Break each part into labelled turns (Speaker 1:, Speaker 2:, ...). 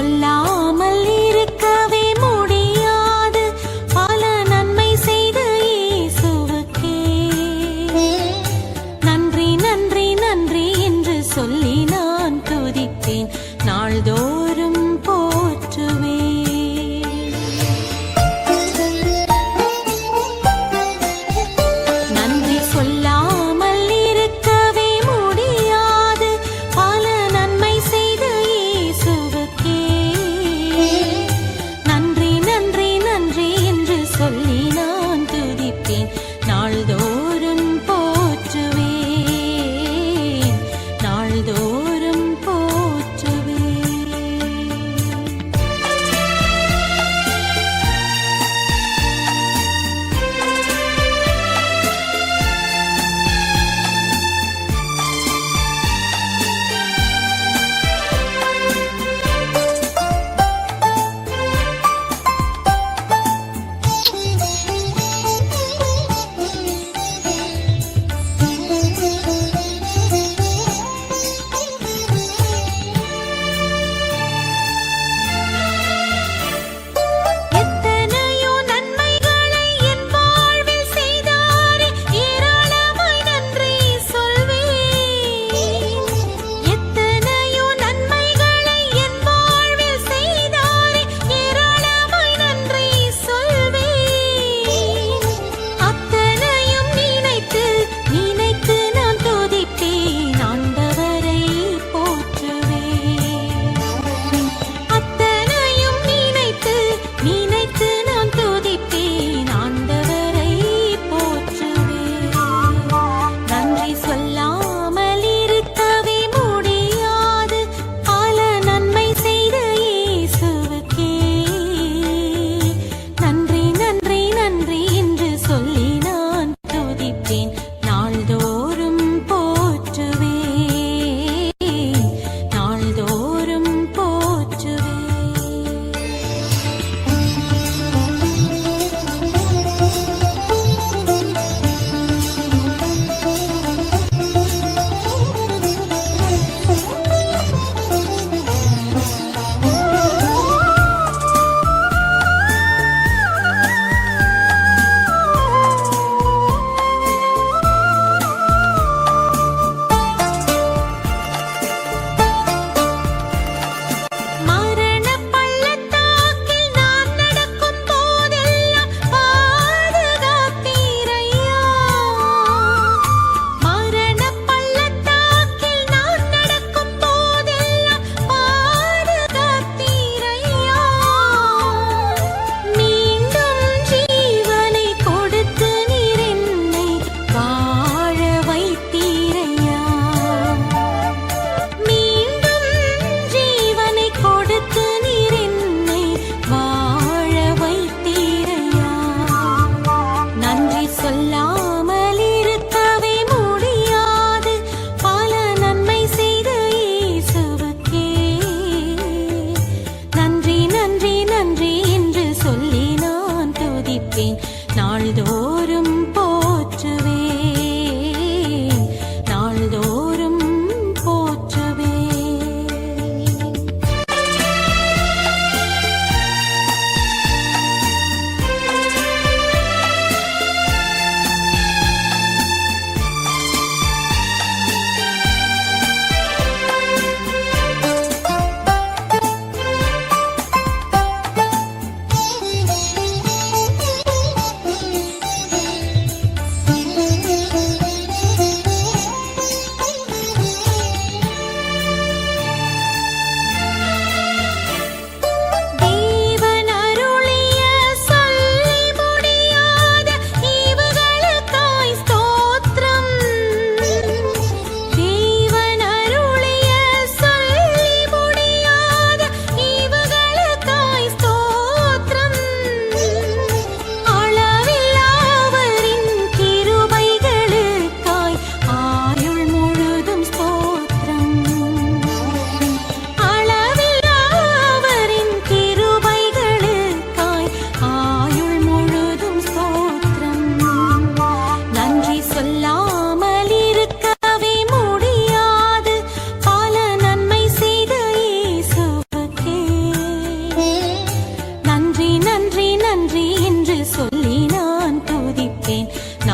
Speaker 1: சொல்லாமல் இருக்கவே முடியாது. பல நன்மை செய்த இயேசுவுக்கே. நன்றி நன்றி நன்றி என்று சொல்லி நான் துதித்தேன். நாள்தோறும்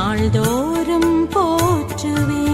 Speaker 1: நாள்தோறும் போற்றுவே